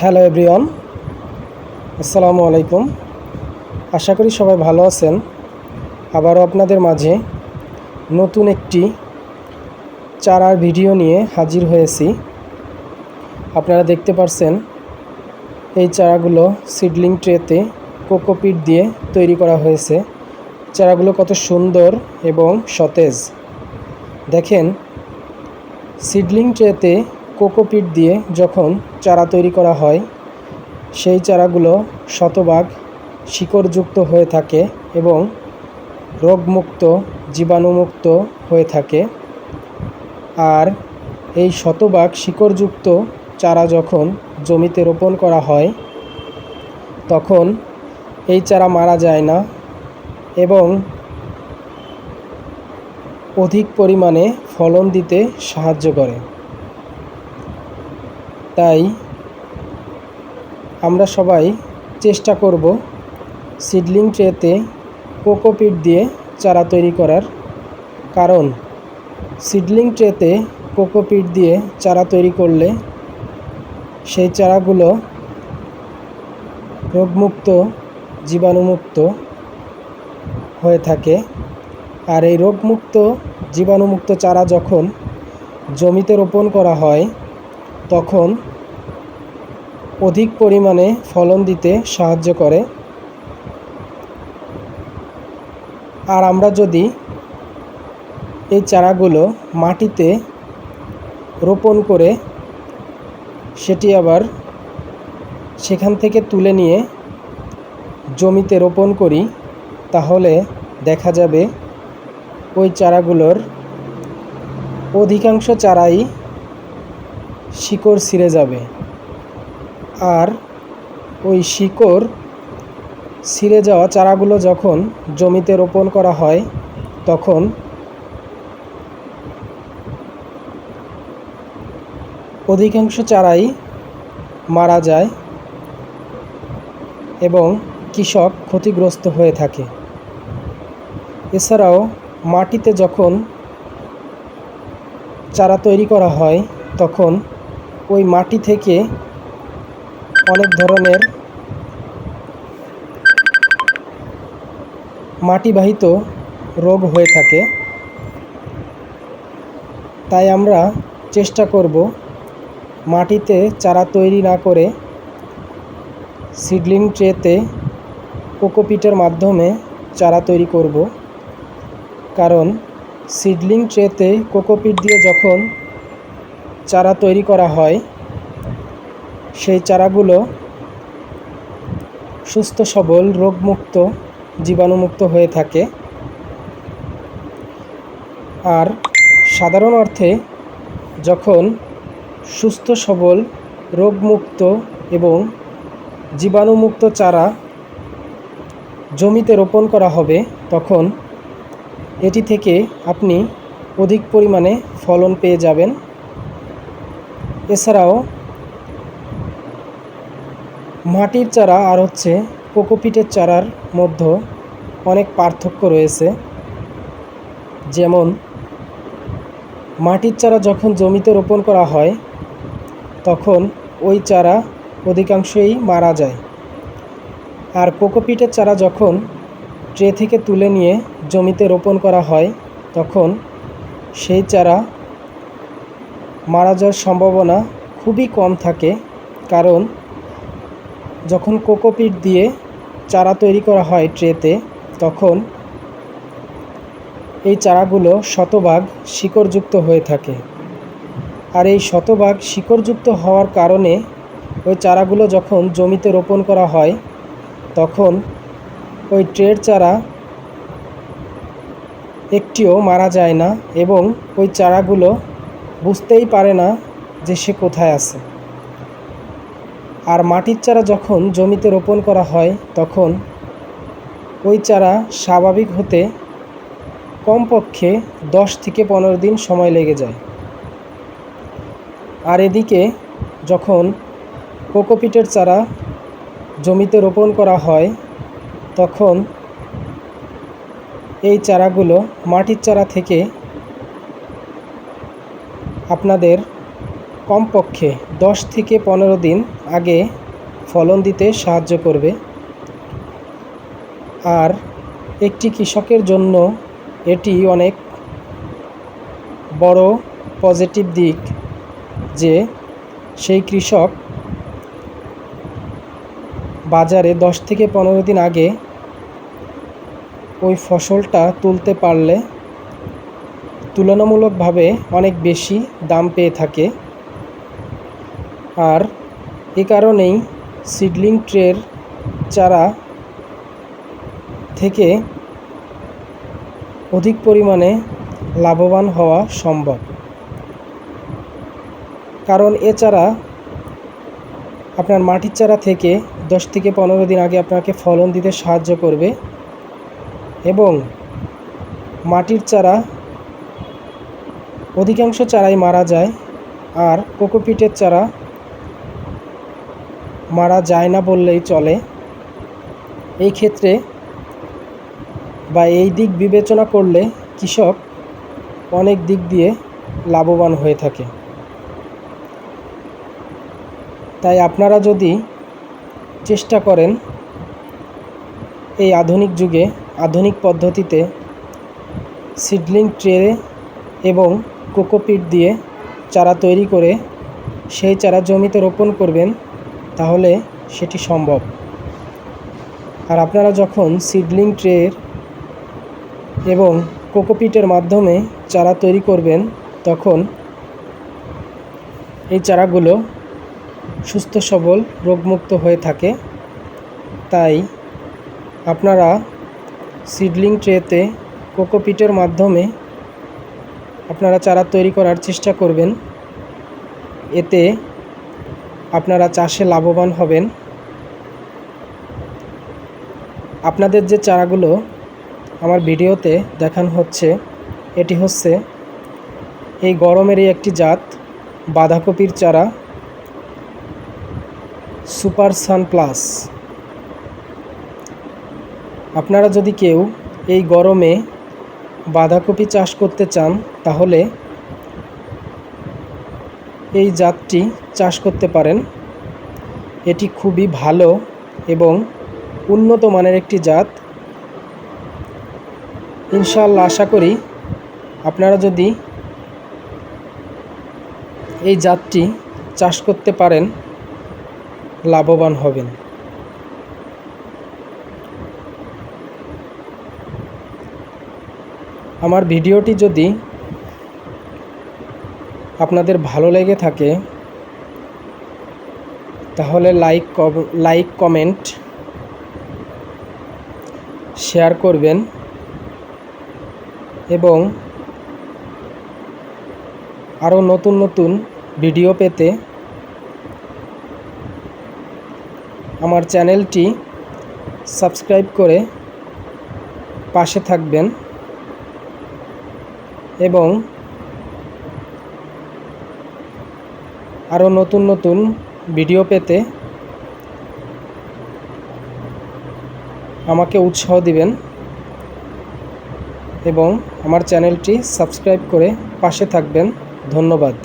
Hello everyone, আসসালামু আলাইকুম। আশা করি সবাই ভালো আছেন। আবারও আপনাদের মাঝে নতুন একটি চারার ভিডিও নিয়ে হাজির হয়েছি। আপনারা দেখতে পারছেন, এই চারাগুলো সিডলিং ট্রেতে কোকোপিট দিয়ে তৈরি করা হয়েছে। চারাগুলো কত সুন্দর এবং সতেজ। দেখেন, সিডলিং ট্রেতে কোকোপিট দিয়ে যখন চারা তৈরি করা হয়, সেই চারাগুলো শতভাগ শিকড়যুক্ত হয়ে থাকে এবং রোগমুক্ত, জীবাণুমুক্ত হয়ে থাকে। আর এই শতভাগ শিকড়যুক্ত চারা যখন জমিতে রোপণ করা হয়, তখন এই চারা মারা যায় না এবং অধিক পরিমাণে ফলন দিতে সাহায্য করে। তাই আমরা সবাই চেষ্টা করব সিডলিং ট্রেতে কোকোপিট দিয়ে চারা তৈরি করার। কারণ সিডলিং ট্রেতে কোকোপিট দিয়ে চারা তৈরি করলে সেই চারাগুলো রোগমুক্ত, জীবাণুমুক্ত হয়ে থাকে। আর এই রোগমুক্ত, জীবাণুমুক্ত চারা যখন জমিতে রোপণ করা হয় তখন অধিক পরিমাণে ফলন দিতে সাহায্য করে। আর আমরা যদি এই চারাগুলো মাটিতে রোপণ করে সেটি আবার সেখান থেকে তুলে নিয়ে জমিতে রোপণ করি, তাহলে দেখা যাবে ওই চারাগুলোর অধিকাংশ চারাই শিকড় ছিঁড়ে যাবে। আর ওই শিকড় ছিঁড়ে যাওয়া চারাগুলো যখন জমিতে রোপণ করা হয়, তখন অধিকাংশ চারাই মারা যায় এবং কৃষক ক্ষতিগ্রস্ত হয়ে থাকে। এছাড়াও মাটিতে যখন চারা তৈরি করা হয়, তখন ওই মাটি থেকে অনেক ধরনের মাটিবাহিত রোগ হয়ে থাকে। তাই আমরা চেষ্টা করব মাটিতে চারা তৈরি না করে সিডলিং ট্রেতে কোকোপিটের মাধ্যমে চারা তৈরি করব। কারণ সিডলিং ট্রেতে কোকোপিট দিয়ে যখন চারা তৈরি করা হয়, সেই চারাগুলো সুস্থ, সবল, রোগমুক্ত, জীবাণুমুক্ত হয়ে থাকে। আর সাধারণ অর্থে যখন সুস্থ, সবল, রোগমুক্ত এবং জীবাণুমুক্ত চারা জমিতে রোপণ করা হবে, তখন এটি থেকে আপনি অধিক পরিমাণে ফলন পেয়ে যাবেন। এছাড়াও মাটির চারা আর হচ্ছে কোকোপিটের চারার মধ্যে অনেক পার্থক্য রয়েছে। যেমন, মাটির চারা যখন জমিতে রোপণ করা হয়, তখন ওই চারা অধিকাংশই মারা যায়। আর কোকোপিটের চারা যখন ট্রে থেকে তুলে নিয়ে জমিতে রোপণ করা হয়, তখন সেই চারা মারা যাওয়ার সম্ভাবনা খুবই কম থাকে। কারণ যখন কোকোপিট দিয়ে চারা তৈরি করা হয় ট্রেতে, তখন এই চারাগুলো শতভাগ শিকড়যুক্ত হয়ে থাকে। আর এই শতভাগ শিকড়যুক্ত হওয়ার কারণে ওই চারাগুলো যখন জমিতে রোপণ করা হয়, তখন ওই ট্রের চারা একটিও মারা যায় না এবং ওই চারাগুলো বুঝতেই পারে না যে সে কোথায় আছে। আর মাটির চারা যখন জমিতে রোপণ করা হয়, তখন ওই চারা স্বাভাবিক হতে কমপক্ষে দশ থেকে পনেরো দিন সময় লেগে যায়। আর এদিকে যখন কোকোপিটের চারা জমিতে রোপণ করা হয়, তখন এই চারাগুলো মাটির চারা থেকে আপনাদের কমপক্ষে দশ থেকে পনেরো দিন আগে ফলন দিতে সাহায্য করবে। আর একটি কৃষকের জন্য এটি অনেক বড় পজিটিভ দিক যে সেই কৃষক বাজারে দশ থেকে পনেরো দিন আগে ওই ফসলটা তুলতে পারলে তুলনামূলকভাবে অনেক বেশি দাম পেয়ে থাকে। আর এ কারণেই সিডলিং ট্রের চারা থেকে অধিক পরিমাণে লাভবান হওয়া সম্ভব। কারণ এ চারা আপনার মাটির চারা থেকে দশ থেকে পনেরো দিন আগে আপনাকে ফলন দিতে সাহায্য করবে এবং মাটির চারা অধিকাংশ চারাই মারা যায় আর কোকোপিটের চারা মারা যায় না বললেই চলে। এই ক্ষেত্রে বা এই দিক বিবেচনা করলে কৃষক অনেক দিক দিয়ে লাভবান হয়ে থাকে। তাই আপনারা যদি চেষ্টা করেন এই আধুনিক যুগে আধুনিক পদ্ধতিতে সিডলিং ট্রে এবং কোকোপিট দিয়ে চারা তৈরি করে সেই চারা জমিতে রোপণ করবেন, তাহলে সেটি সম্ভব। আর আপনারা যখন সিডলিং ট্রের এবং কোকোপিটের মাধ্যমে চারা তৈরি করবেন, তখন এই চারাগুলো সুস্থ, সবল, রোগমুক্ত হয়ে থাকে। তাই আপনারা সিডলিং ট্রেতে কোকোপিটের মাধ্যমে আপনারা চারা তৈরি করার চেষ্টা করবেন। এতে আপনারা চাষে লাভবান হবেন। আপনাদের যে চারাগুলো আমার ভিডিওতে দেখানো হচ্ছে, এটি হচ্ছে এই গরমেরই একটি জাত, বাঁধাকপির চারা, সুপার সান প্লাস। আপনারা যদি কেউ এই গরমে বাঁধাকপি চাষ করতে চান, তাহলে এই জাতটি চাষ করতে পারেন। এটি খুবই ভালো এবং উন্নত মানের একটি জাত। ইনশাল্লাহ আশা করি আপনারা যদি এই জাতটি চাষ করতে পারেন, লাভবান হবেন। আমার ভিডিওটি যদি আপনাদের ভালো লেগে থাকে, তাহলে লাইক লাইক, কমেন্ট, শেয়ার করবেন এবং আরও নতুন নতুন ভিডিও পেতে আমার চ্যানেলটি সাবস্ক্রাইব করে পাশে থাকবেন। এবং আরও নতুন নতুন ভিডিও পেতে আমাকে উৎসাহ দিবেন এবং আমার চ্যানেলটি সাবস্ক্রাইব করে পাশে থাকবেন। ধন্যবাদ।